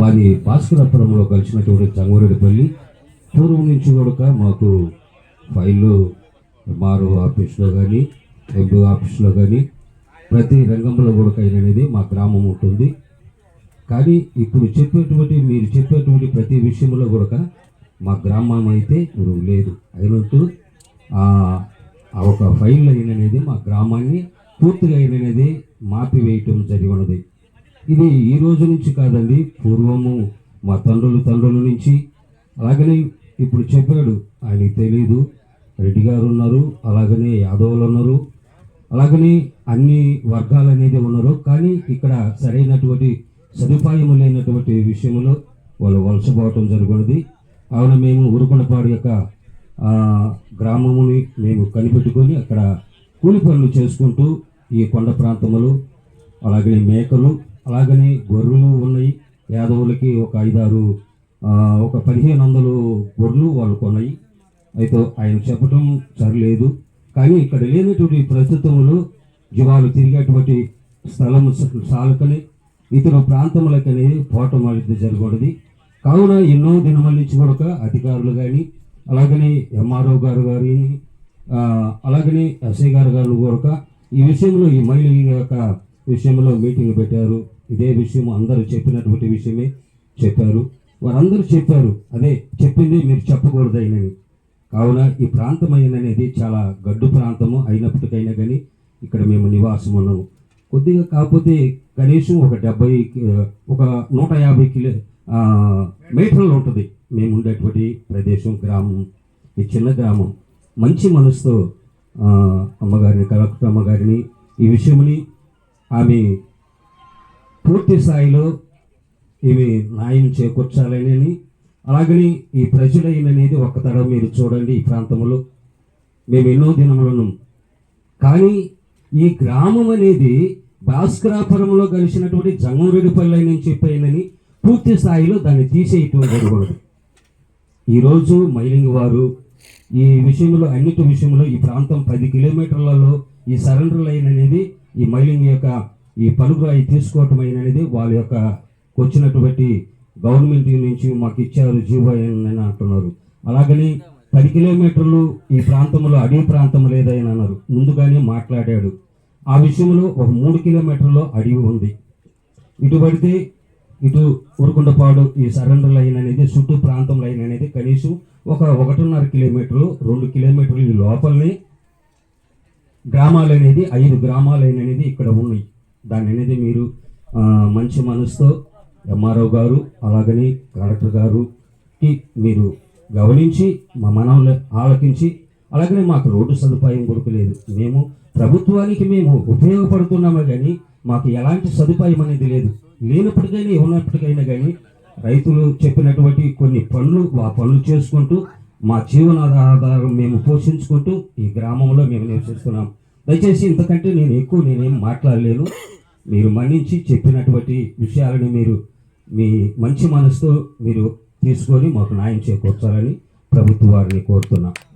మాది భాస్కరపురంలో కలిసినటువంటి జంగూరెడ్డిపల్లి పూర్వం నుంచి కూడా మాకు ఫైళ్ళు ఎంఆర్ఓ ఆఫీస్లో కానీ ఎంపీ ఆఫీస్లో కానీ ప్రతి రంగంలో కూడా అయిన అనేది మా గ్రామం ఉంటుంది. కానీ ఇప్పుడు చెప్పేటువంటి మీరు చెప్పేటువంటి ప్రతి విషయంలో కూడా మా గ్రామం అయితే ఇప్పుడు లేదు. అయినట్టు ఆ ఒక ఫైల్ అనేది మా గ్రామాన్ని పూర్తిగా అయినది మాపివేయటం జరిగినది. ఇది ఈ రోజు నుంచి కాదండి పూర్వము మా తండ్రులు తండ్రుల నుంచి. అలాగనే ఇప్పుడు చెప్పాడు ఆయనకి తెలియదు రెడ్డి గారు ఉన్నారు అలాగనే యాదవులు ఉన్నారు. అలాగనే అన్ని వర్గాలు అనేది ఉన్నారు. కానీ ఇక్కడ సరైనటువంటి సదుపాయం లేనటువంటి విషయంలో వాళ్ళు వలసపోవటం జరుగుతుంది కావున మేము ఉరుకొండపాడు యొక్క గ్రామముని మేము కనిపెట్టుకొని అక్కడ కూలి పనులు చేసుకుంటూ ఈ కొండ ప్రాంతములు అలాగే మేకలు అలాగనే గొర్రెలు ఉన్నాయి. యాదవులకి ఒక ఐదారు ఒక పదిహేను వందలు గొర్రెలు వాళ్ళు కొన్నాయి. అయితే ఆయన చెప్పటం సరిలేదు. కానీ ఇక్కడ లేనటువంటి ప్రస్తుతంలో జీవాలు తిరిగేటువంటి స్థలం సాలకని ఇతర ప్రాంతములకని పోవటం అనేది జరగకూడదు. కావున ఎన్నో దినముల నుంచి కూడా అధికారులు కానీ అలాగనే ఎంఆర్ఓ గారు గారి అలాగనే ఎస్ఐ గారు గారు కూడా ఈ విషయంలో ఈ మహిళ యొక్క విషయంలో మీటింగ్ పెట్టారు. ఇదే విషయం అందరూ చెప్పినటువంటి విషయమే చెప్పారు. వారందరూ చెప్పారు. అదే చెప్పింది మీరు చెప్పకూడదు అయినని కావున ఈ ప్రాంతం అనేది చాలా గడ్డు ప్రాంతము అయినప్పటికైనా కానీ ఇక్కడ మేము నివాసం ఉన్నాము. కొద్దిగా కాకపోతే కనీసం ఒక డెబ్బై ఒక నూట యాభై కిలో మీటర్లు ఉంటుంది. మేము ఉండేటువంటి ప్రదేశం గ్రామం. ఈ చిన్న గ్రామం. మంచి మనసుతో అమ్మగారిని కలెక్టర్ అమ్మగారిని ఈ విషయమని ఆమె పూర్తి స్థాయిలో ఇవి న్యాయం చేకూర్చాలని అలాగని ఈ ప్రజలైననేది ఒక్క తరం మీరు చూడండి ఈ ప్రాంతంలో. మేము ఎన్నో దినములను. కానీ ఈ గ్రామం అనేది భాస్కరాపురంలో కలిసినటువంటి జంగంరెడ్డిపల్లి అని చెప్పానని పూర్తి స్థాయిలో దాన్ని తీసేయటం జరగకూడదు ఈరోజు మైలింగ్ వారు ఈ విషయంలో అన్నిటి విషయంలో ఈ ప్రాంతం పది కిలోమీటర్లలో ఈ సరెండర్ లైన్ అనేది ఈ మైలింగ్ యొక్క ఈ పలుగురాయి తీసుకోవటం అనేది వాళ్ళ యొక్క వచ్చినటువంటి గవర్నమెంట్ నుంచి మాకు ఇచ్చారు జీవో అని అంటున్నారు. అలాగని పది కిలోమీటర్లు ఈ ప్రాంతంలో అడవి ప్రాంతం లేదని అన్నారు. ముందుగానే మాట్లాడాడు. ఆ విషయంలో ఒక మూడు కిలోమీటర్లో అడవి ఉంది. ఇటు పడితే ఇటు ఉరుకుండపాడు ఈ సరెండర్ లైన్ అనేది చుట్టూ ప్రాంతం లైన్ అనేది కనీసం ఒక ఒకటిన్నర కిలోమీటర్లు రెండు కిలోమీటర్లు ఈ లోపలనే గ్రామాలు అనేది ఐదు గ్రామాలు అనేది ఇక్కడ ఉన్నాయి. దాని అనేది మీరు మంచి మనసుతో ఎంఆర్ఓ గారు అలాగని కలెక్టర్ గారుకి మీరు గమనించి మా మనవులు ఆలకించి అలాగనే మాకు రోడ్డు సదుపాయం కొడుకులేదు మేము ప్రభుత్వానికి మేము ఉపయోగపడుతున్నామే కానీ మాకు ఎలాంటి సదుపాయం అనేది లేదు. లేనప్పటికైనా ఉన్నప్పటికైనా కానీ రైతులు చెప్పినటువంటి కొన్ని పనులు ఆ పనులు చేసుకుంటూ మా జీవనాధారం మేము పోషించుకుంటూ ఈ గ్రామంలో మేము నివసిస్తున్నాం. దయచేసి ఇంతకంటే నేను ఎక్కువ నేనేం మాట్లాడలేను. మీరు మన్నించి చెప్పినటువంటి విషయాలని మీరు మీ మంచి మనసుతో మీరు తీసుకొని మాకు న్యాయం చేకూర్చాలని ప్రభుత్వ వారిని కోరుతున్నాను